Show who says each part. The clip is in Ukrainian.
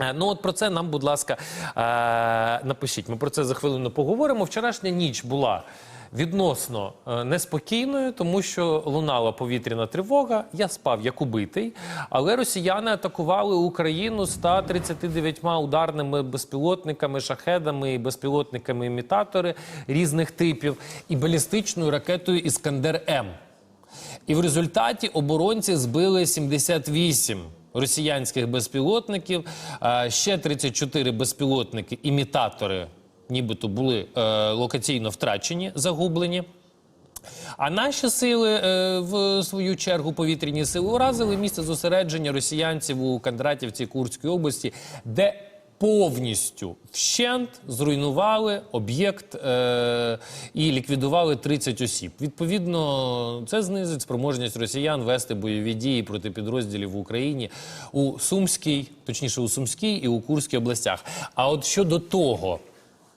Speaker 1: Е, Ну, от про це нам, будь ласка, е, напишіть. Ми про це за хвилину поговоримо. Вчорашня ніч була відносно е, неспокійною, тому що лунала повітряна тривога. Я спав як убитий, але росіяни атакували Україну 139 ударними безпілотниками, шахедами, і безпілотниками імітатори різних типів і балістичною ракетою Іскандер М. І в результаті оборонці збили 78 росіянських безпілотників, ще 34 безпілотники, імітатори, нібито були е, локаційно втрачені, загублені. А наші сили, е, в свою чергу, повітряні сили уразили місце зосередження росіянців у Кондратівці Курської області, де повністю вщент зруйнували об'єкт е, і ліквідували 30 осіб. Відповідно, це знизить спроможність росіян вести бойові дії проти підрозділів в Україні у Сумській, точніше у Сумській і у Курській областях. А от щодо того,